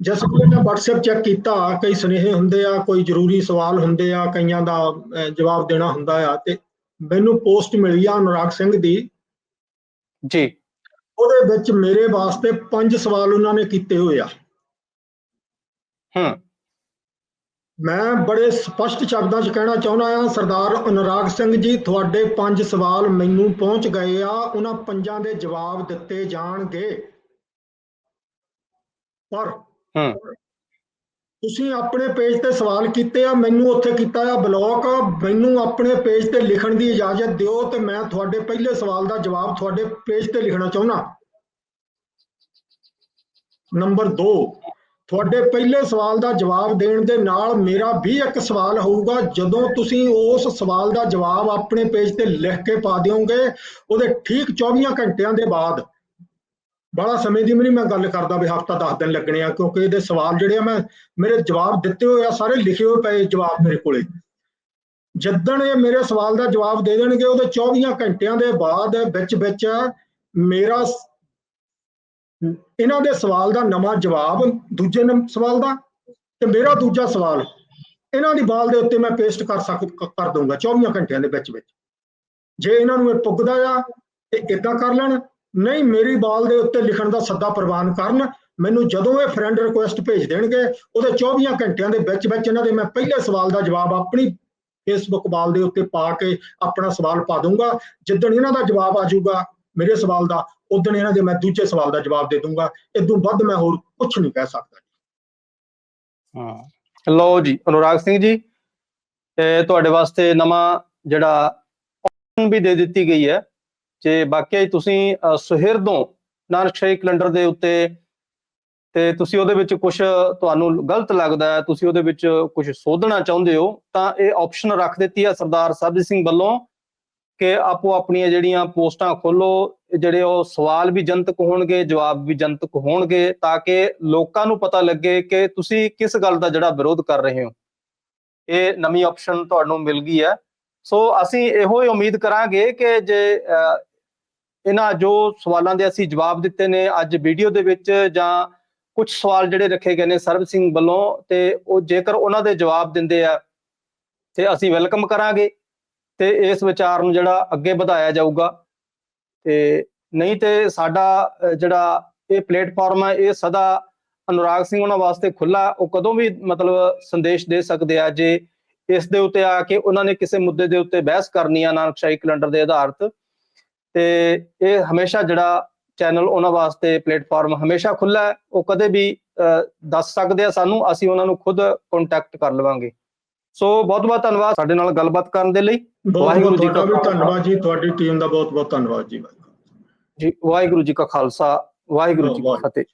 ਜਿਸ ਵੇਲੇ ਮੈਂ WhatsApp ਚੈੱਕ ਕੀਤਾ ਕਈ ਸੁਨੇਹੇ ਹੁੰਦੇ ਆ ਕੋਈ ਜ਼ਰੂਰੀ ਸਵਾਲ ਹੁੰਦੇ ਆ ਕਈਆਂ ਦਾ ਜਵਾਬ ਦੇਣਾ ਹੁੰਦਾ ਆ ਤੇ ਮੈਨੂੰ ਪੋਸਟ ਮਿਲੀ ਆ ਅਨੁਰਾਗ ਸਿੰਘ ਦੀ। ਜੀ। ਉਹਦੇ ਵਿੱਚ ਮੇਰੇ ਵਾਸਤੇ ਪੰਜ ਸਵਾਲ ਉਹਨਾਂ ਨੇ ਕੀਤੇ ਹੋਏ ਆ। ਹੂੰ। ਮੈਂ ਬੜੇ ਸਪਸ਼ਟ ਸ਼ਬਦਾਂ 'ਚ ਕਹਿਣਾ ਚਾਹੁੰਦਾ ਆ ਸਰਦਾਰ ਅਨੁਰਾਗ ਸਿੰਘ ਜੀ ਤੁਹਾਡੇ ਪੰਜ ਸਵਾਲ ਮੈਨੂੰ ਪਹੁੰਚ ਗਏ ਆ ਉਹਨਾਂ ਪੰਜਾਂ ਦੇ ਜਵਾਬ ਦਿੱਤੇ ਜਾਣਗੇ। ਪਰ ਤੁਸੀਂ ਆਪਣੇ ਪੇਜ ਤੇ ਸਵਾਲ ਕੀਤੇ ਆ ਮੈਨੂੰ ਉੱਥੇ ਕੀਤਾ ਆ ਬਲੌਕ ਮੈਨੂੰ ਆਪਣੇ ਪੇਜ ਤੇ ਲਿਖਣ ਦੀ ਇਜਾਜ਼ਤ ਦਿਓ ਤੇ ਮੈਂ ਤੁਹਾਡੇ ਪਹਿਲੇ ਸਵਾਲ ਦਾ ਜਵਾਬ ਤੁਹਾਡੇ ਪੇਜ ਤੇ ਲਿਖਣਾ ਚਾਹੁੰਦਾ। ਨੰਬਰ 2 ਤੁਹਾਡੇ ਪਹਿਲੇ ਸਵਾਲ ਦਾ ਜਵਾਬ ਦੇਣ ਦੇ ਨਾਲ ਮੇਰਾ ਵੀ ਇੱਕ ਸਵਾਲ ਹੋਊਗਾ ਜਦੋਂ ਤੁਸੀਂ ਉਸ ਸਵਾਲ ਦਾ ਜਵਾਬ ਆਪਣੇ ਪੇਜ ਤੇ ਲਿਖ ਕੇ ਪਾ ਦਿਓਗੇ ਉਹਦੇ ਠੀਕ 24 ਘੰਟਿਆਂ ਦੇ ਬਾਅਦ ਬੜਾ ਸਮੇਂ ਦੀ ਵੀ ਨਹੀਂ ਮੈਂ ਗੱਲ ਕਰਦਾ ਵੀ ਹਫਤਾ 10 ਦਿਨ ਲੱਗਣੇ ਆ, ਕਿਉਂਕਿ ਇਹਦੇ ਸਵਾਲ ਜਿਹੜੇ ਆ ਮੈਂ, ਮੇਰੇ ਜਵਾਬ ਦਿੱਤੇ ਹੋਏ ਆ, ਸਾਰੇ ਲਿਖੇ ਹੋਏ ਪਏ ਜਵਾਬ ਮੇਰੇ ਕੋਲੇ। ਜਿੱਦਣ ਇਹ ਮੇਰੇ ਸਵਾਲ ਦਾ ਜਵਾਬ ਦੇ ਦੇਣਗੇ, ਉਹਦੇ 24 ਘੰਟਿਆਂ ਦੇ ਬਾਅਦ ਵਿੱਚ ਵਿੱਚ ਮੇਰਾ ਇਹਨਾਂ ਦੇ ਸਵਾਲ ਦਾ ਨਵਾਂ ਜਵਾਬ, ਦੂਜੇ ਸਵਾਲ ਦਾ ਤੇ ਮੇਰਾ ਦੂਜਾ ਸਵਾਲ, ਇਹਨਾਂ ਦੀ ਬਾਲ ਦੇ ਉੱਤੇ ਮੈਂ ਪੇਸਟ ਕਰ ਸਕ ਕਰ ਦਊਂਗਾ 24 ਘੰਟਿਆਂ ਦੇ ਵਿੱਚ ਵਿੱਚ। ਜੇ ਇਹਨਾਂ ਨੂੰ ਇਹ ਪੁੱਗਦਾ ਆ, ਤੇ ਇਦਾਂ ਕਰ ਲੈਣ ਨਹੀਂ, ਮੇਰੀ ਬਾਲ ਦੇ ਉੱਤੇ ਲਿਖਣ ਦਾ ਸੱਦਾ ਪ੍ਰਵਾਨ ਕਰਨ। ਮੈਨੂੰ ਜਦੋਂ ਇਹ ਫਰੈਂਡ ਰਿਕੁਐਸਟ ਭੇਜ ਦੇਣਗੇ, ਉਹਦੇ 24 ਘੰਟਿਆਂ ਦੇ ਵਿੱਚ ਵਿੱਚ ਇਹਨਾਂ ਦੇ ਮੈਂ ਪਹਿਲੇ ਸਵਾਲ ਦਾ ਜਵਾਬ ਆਪਣੀ ਫੇਸਬੁੱਕ ਬਾਲ ਦੇ ਉੱਤੇ ਪਾ ਕੇ ਆਪਣਾ ਸਵਾਲ ਪਾ ਦੂੰਗਾ। ਜਿੱਦਣ ਇਹਨਾਂ ਦਾ ਜਵਾਬ ਆ ਜਾਊਗਾ ਮੇਰੇ ਸਵਾਲ ਦਾ ਉਦੋਂ ਇਹਨਾਂ ਦੇ ਮੈਂ ਦੂਜੇ ਸਵਾਲ ਦਾ ਜਵਾਬ ਦੇ ਦੂੰਗਾ। ਇਦੋਂ ਵੱਧ ਮੈਂ ਹੋਰ ਕੁਝ ਨਹੀਂ ਕਹਿ ਸਕਦਾ। ਹਾਂ। ਲਓ ਜੀ, ਅਨੁਰਾਗ ਸਿੰਘ ਜੀ, ਇਹ ਤੁਹਾਡੇ ਵਾਸਤੇ ਨਵਾਂ ਜਿਹੜਾ ਵੀ ਦੇ ਦਿੱਤੀ ਗਈ ਹੈ। ਜੇ ਵਾਕਿਆ ਤੁਸੀਂ ਅ, ਸੁਹਿਰਦੋਂ ਨਾਨਕਸ਼ਾਹੀ ਕੈਲੰਡਰ ਦੇ ਉੱਤੇ ਤੇ ਤੁਸੀਂ ਉਹਦੇ ਵਿੱਚ ਕੁਝ ਤੁਹਾਨੂੰ ਗਲਤ ਲੱਗਦਾ ਹੈ ਤੁਸੀਂ ਉਹਦੇ ਵਿੱਚ ਕੁਝ ਸੋਧਣਾ ਚਾਹੁੰਦੇ ਹੋ ਤਾਂ ਇਹ ਆਪਸ਼ਨ ਰੱਖ ਦਿੱਤੀ ਹੈ ਸਰਦਾਰ ਸਾਹਿਬ ਸਿੰਘ ਵੱਲੋਂ ਕਿ ਆਪੋ ਆਪਣੀਆਂ ਜਿਹੜੀਆਂ ਪੋਸਟਾਂ ਖੋਲੋ ਜਿਹੜੇ ਉਹ ਸਵਾਲ ਵੀ ਜਨਤਕ ਹੋਣਗੇ ਜਵਾਬ ਵੀ ਜਨਤਕ ਹੋਣਗੇ ਤਾਂ ਕਿ ਲੋਕਾਂ ਨੂੰ ਪਤਾ ਲੱਗੇ ਕਿ ਤੁਸੀਂ ਕਿਸ ਗੱਲ ਦਾ ਜਿਹੜਾ ਵਿਰੋਧ ਕਰ ਰਹੇ ਹੋ। ਇਹ ਨਵੀਂ ਆਪਸ਼ਨ ਤੁਹਾਨੂੰ ਮਿਲ ਗਈ ਹੈ। ਸੋ ਅਸੀਂ ਇਹੋ ਹੀ ਉਮੀਦ ਕਰਾਂਗੇ ਕਿ ਜੇ ਅਹ, ਇਹਨਾਂ ਜੋ ਸਵਾਲਾਂ ਦੇ ਅਸੀਂ ਜਵਾਬ ਦਿੱਤੇ ਨੇ ਅੱਜ ਵੀਡੀਓ ਦੇ ਵਿੱਚ ਜਾਂ ਕੁਝ ਸਵਾਲ ਜਿਹੜੇ ਰੱਖੇ ਗਏ ਨੇ ਸਰਬ ਸਿੰਘ ਵੱਲੋਂ ਤੇ ਉਹ ਜੇਕਰ ਉਹਨਾਂ ਦੇ ਜਵਾਬ ਦਿੰਦੇ ਆ, ਤੇ ਅਸੀਂ ਵੈਲਕਮ ਕਰਾਂਗੇ ਤੇ ਇਸ ਵਿਚਾਰ ਨੂੰ ਜਿਹੜਾ ਅੱਗੇ ਵਧਾਇਆ ਜਾਊਗਾ। ਤੇ ਨਹੀਂ ਤੇ ਸਾਡਾ ਜਿਹੜਾ ਇਹ ਪਲੇਟਫਾਰਮ ਹੈ ਇਹ ਸਦਾ ਅਨੁਰਾਗ ਸਿੰਘ ਉਹਨਾਂ ਵਾਸਤੇ ਖੁੱਲਾ ਉਹ ਕਦੋਂ ਵੀ ਮਤਲਬ ਸੰਦੇਸ਼ ਦੇ ਸਕਦੇ ਆ ਜੇ ਇਸ ਦੇ ਉੱਤੇ ਆ ਕੇ ਉਹਨਾਂ ਨੇ ਕਿਸੇ ਮੁੱਦੇ ਦੇ ਉੱਤੇ ਬਹਿਸ ਕਰਨੀ ਆ, ਨਾਨਕਸ਼ਾਹੀ ਕੈਲੰਡਰ ਦੇ ਆਧਾਰਤ ਤੇ ਇਹ ਹਮੇਸ਼ਾ ਜਿਹੜਾ ਚੈਨਲ ਉਹਨਾਂ ਵਾਸਤੇ ਪਲੇਟਫਾਰਮ ਹਮੇਸ਼ਾ ਖੁੱਲਾ ਹੈ ਉਹ ਕਦੇ ਵੀ ਦੱਸ ਸਕਦੇ ਆ ਸਾਨੂੰ ਅਸੀਂ ਉਹਨਾਂ ਨੂੰ ਖੁਦ ਕੰਟੈਕਟ ਕਰ ਲਵਾਂਗੇ ਸੋ ਬਹੁਤ ਬਹੁਤ ਧੰਨਵਾਦ ਸਾਡੇ ਨਾਲ ਗੱਲਬਾਤ ਕਰਨ ਦੇ ਲਈ ਵਾਹਿਗੁਰੂ ਜੀ ਖਾਲਸਾ। ਧੰਨਵਾਦ ਜੀ ਤੁਹਾਡੀ ਟੀਮ ਦਾ ਬਹੁਤ ਬਹੁਤ ਧੰਨਵਾਦ ਜੀ ਜੀ ਵਾਹਿਗੁਰੂ ਜੀ ਕਾ ਖਾਲਸਾ ਵਾਹਿਗੁਰੂ ਜੀ ਕੀ। ਫਤਿਹ